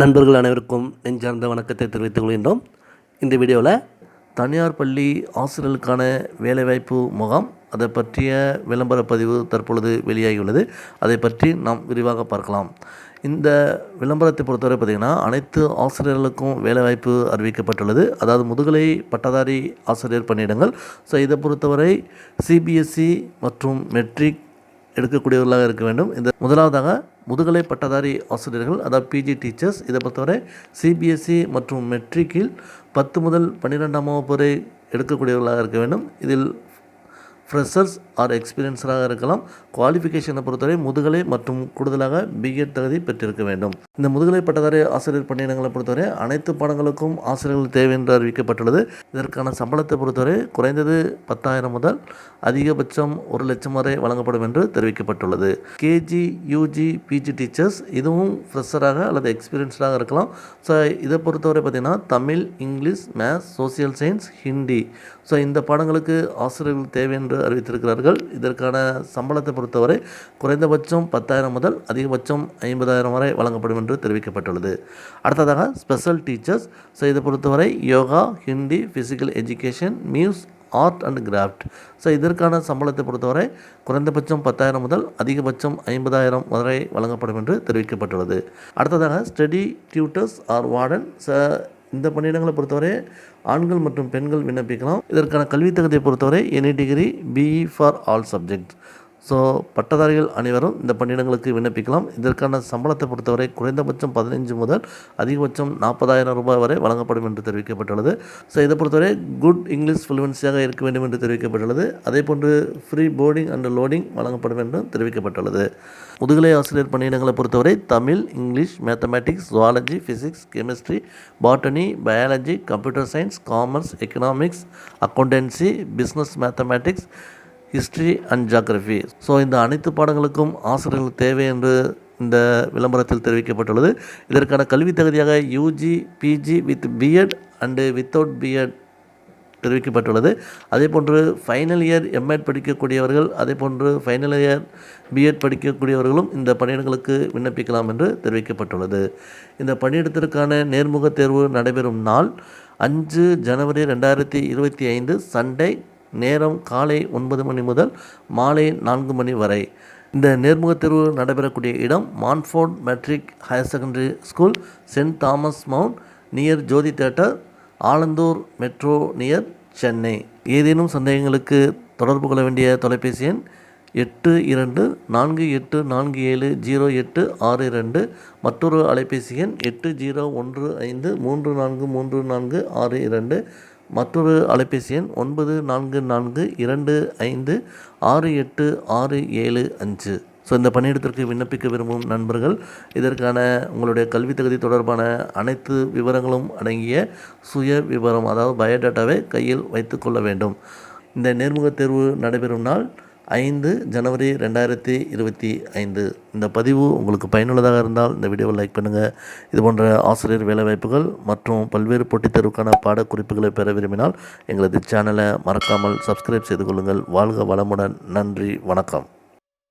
நண்பர்கள் அனைவருக்கும் நெஞ்சார்ந்த வணக்கத்தை தெரிவித்துக் கொள்கின்றோம். இந்த வீடியோவில் தனியார் பள்ளி ஆசிரியர்களுக்கான வேலைவாய்ப்பு முகாம் அதை பற்றிய விளம்பர பதிவு தற்பொழுது வெளியாகியுள்ளது. அதை பற்றி நாம் விரிவாக பார்க்கலாம். இந்த விளம்பரத்தை பொறுத்தவரை பார்த்திங்கன்னா அனைத்து ஆசிரியர்களுக்கும் வேலைவாய்ப்பு அறிவிக்கப்பட்டுள்ளது. அதாவது முதுகலை பட்டதாரி ஆசிரியர் பணியிடங்கள். ஸோ இதை பொறுத்தவரை சிபிஎஸ்சி மற்றும் மெட்ரிக் எடுக்கக்கூடியவர்களாக இருக்க வேண்டும். இந்த முதலாவதாக முதுகலை பட்டதாரி ஆசிரியர்கள் அதாவது பிஜி டீச்சர்ஸ் இதை பொறுத்தவரை சிபிஎஸ்சி மற்றும் மெட்ரிக்கில் பத்து முதல் பன்னிரெண்டாம் வகுப்பு வரை எடுக்கக்கூடியவர்களாக இருக்க வேண்டும். இதில் ஃப்ரெஷர்ஸ் ஆர் எக்ஸ்பீரியன்ஸராக இருக்கலாம். குவாலிஃபிகேஷனை பொறுத்தவரை முதுகலை மற்றும் கூடுதலாக பிஎட் தகுதி பெற்றிருக்க வேண்டும். இந்த முதுகலை பட்டதாரி ஆசிரியர் பணியிடங்களை பொறுத்தவரை அனைத்து பாடங்களுக்கும் ஆசிரியர்கள் தேவை என்று அறிவிக்கப்பட்டுள்ளது. இதற்கான சம்பளத்தை பொறுத்தவரை குறைந்தது பத்தாயிரம் முதல் அதிகபட்சம் ஒரு லட்சம் வரை வழங்கப்படும் என்று தெரிவிக்கப்பட்டுள்ளது. கேஜி யூஜி பிஜி டீச்சர்ஸ் இதுவும் ஃப்ரெஷராக அல்லது எக்ஸ்பீரியன்ஸ்டாக இருக்கலாம். ஸோ இதை பொறுத்தவரை பார்த்திங்கன்னா Tamil English maths social science Hindi. So இந்த பாடங்களுக்கு ஆசிரியர்கள் தேவை என்று அறிவித்திருக்கிறார்கள். இதற்கான சம்பளத்தை பொறுத்தவரை குறைந்தபட்சம் பத்தாயிரம் முதல் அதிகபட்சம் ஐம்பதாயிரம் வரை வழங்கப்படும் என்று தெரிவிக்கப்பட்டுள்ளது. அடுத்ததாக ஸ்பெஷல் டீச்சர்ஸ் ஸோ இதை பொறுத்தவரை yoga Hindi physical education music art and craft so இதற்கான சம்பளத்தை பொறுத்தவரை குறைந்தபட்சம் பத்தாயிரம் முதல் அதிகபட்சம் ஐம்பதாயிரம் வரை வழங்கப்படும் என்று தெரிவிக்கப்பட்டுள்ளது. அடுத்ததாக ஸ்டடி டியூட்டர்ஸ் ஆர் வார்டன் ச இந்த பணியிடங்களை பொறுத்தவரை ஆண்கள் மற்றும் பெண்கள் விண்ணப்பிக்கலாம். இதற்கான கல்வித் தகுதியை பொறுத்தவரை any degree BE for all subjects so பட்டதாரிகள் அனைவரும் இந்த பணியிடங்களுக்கு விண்ணப்பிக்கலாம். இதற்கான சம்பளத்தை பொறுத்தவரை குறைந்தபட்சம் பதினைஞ்சு முதல் அதிகபட்சம் நாற்பதாயிரம் ரூபாய் வரை வழங்கப்படும் என்று தெரிவிக்கப்பட்டுள்ளது. ஸோ இதை பொறுத்தவரை குட் இங்கிலீஷ் ஃப்ளூவன்சியாக இருக்க வேண்டும் என்று தெரிவிக்கப்பட்டுள்ளது. அதே போன்று ஃப்ரீ போர்டிங் அண்ட் லோடிங் வழங்கப்படும் என்றும் தெரிவிக்கப்பட்டுள்ளது. முதுகலை ஆசிரியர் பணியிடங்களை பொறுத்தவரை Tamil English mathematics zoology physics chemistry botany biology computer science commerce economics accountancy business mathematics history and geography so இந்த அனைத்து பாடங்களுக்கும் ஆசிரியர்கள் தேவை என்று இந்த விளம்பரத்தில் தெரிவிக்கப்பட்டுள்ளது. இதற்கான கல்வி தகுதியாக UG PG with BEd and without BEd தெரிவிக்கப்பட்டுள்ளது. அதே போன்று ஃபைனல் இயர் எம்எட் படிக்கக்கூடியவர்கள் அதே போன்று ஃபைனல் இயர் பிஎட் படிக்கக்கூடியவர்களும் இந்த பணியிடங்களுக்கு விண்ணப்பிக்கலாம் என்று தெரிவிக்கப்பட்டுள்ளது. இந்த பணியிடத்திற்கான நேர்முக தேர்வு நடைபெறும் நாள் அஞ்சு ஜனவரி ரெண்டாயிரத்தி இருபத்தி ஐந்து சண்டே நேரம் காலை ஒன்பது மணி முதல் மாலை நான்கு மணி வரை. இந்த நேர்முகத் தேர்வு நடைபெறக்கூடிய இடம் Montfort matric higher secondary school Saint Thomas Mount near Jothi theatre Alandur metro near Chennai. ஏதேனும் சந்தேகங்களுக்கு தொடர்பு கொள்ள வேண்டிய தொலைபேசி எண் எட்டு இரண்டு நான்கு எட்டு நான்கு ஏழு ஜீரோ எட்டு ஆறு ரெண்டு மற்றொரு அலைபேசி எண் எட்டு ஜீரோ ஒன்று ஐந்து மூன்று நான்கு மூன்று நான்கு ஆறு இரண்டு. மற்றொரு அலைபேசி எண் ஒன்பது நான்கு நான்கு இரண்டு ஐந்து ஆறு எட்டு ஆறு ஏழு அஞ்சு. ஸோ இந்த பணியிடத்திற்கு விண்ணப்பிக்க விரும்பும் நண்பர்கள் இதற்கான உங்களுடைய கல்வி தகுதி தொடர்பான அனைத்து விவரங்களும் அடங்கிய சுய விவரம் அதாவது பயோடேட்டாவை கையில் வைத்துக்கொள்ள வேண்டும். இந்த நேர்முகத் தேர்வு நடைபெறும் நாள் ஐந்து ஜனவரி ரெண்டாயிரத்தி இருபத்தி ஐந்து. இந்த பதிவு உங்களுக்கு பயனுள்ளதாக இருந்தால் இந்த வீடியோவை லைக் பண்ணுங்கள் இது போன்ற ஆசிரியர் வேலைவாய்ப்புகள் மற்றும் பல்வேறு போட்டித் தேர்வுக்கான பாடக்குறிப்புகளை பெற விரும்பினால் எங்களது சேனலை மறக்காமல் சப்ஸ்கிரைப் செய்து கொள்ளுங்கள். வாழ்க வளமுடன். நன்றி. வணக்கம்.